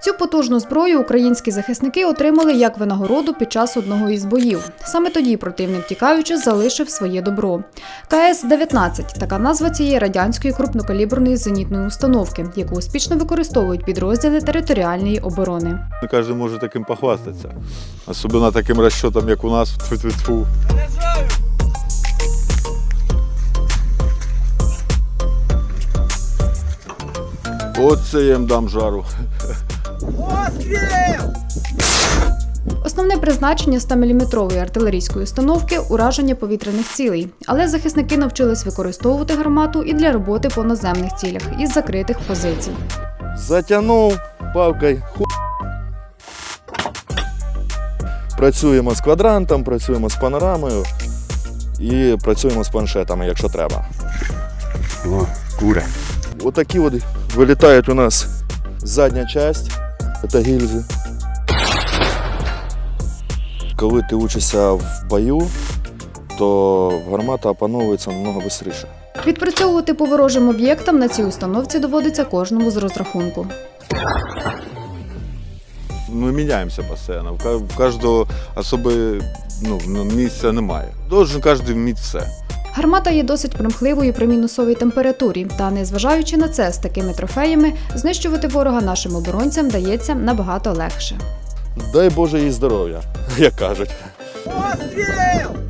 Цю потужну зброю українські захисники отримали як винагороду під час одного із боїв. Саме тоді противник, тікаючи, залишив своє добро. КС-19 – така назва цієї радянської крупнокаліберної зенітної установки, яку успішно використовують підрозділи територіальної оборони. Не кожен може таким похвастатися. Особливо таким розчотом, як у нас. Тьфу-тьфу-тьфу. Оце я їм дам жару. Основне призначення 100-мм артилерійської установки ураження повітряних цілей, але захисники навчились використовувати гармату і для роботи по наземних цілях із закритих позицій. Затягнув палкою. Ху... Працюємо з квадрантом, працюємо з панорамою і працюємо з планшетами, якщо треба. О, кури. Отакі от вилітають у нас задня часть, це гільзи. Коли ти учишся в бою, то гармата опановується намного швидше. Відпрацьовувати по ворожим об'єктам на цій установці доводиться кожному з розрахунку. Ми міняємося постійно. В кожного особи ну, ну, місця немає. Должен кожен вміти все. Гармата є досить примхливою при мінусовій температурі, та незважаючи на це, з такими трофеями знищувати ворога нашим оборонцям дається набагато легше. Дай Боже їй здоров'я, як кажуть. Постріл!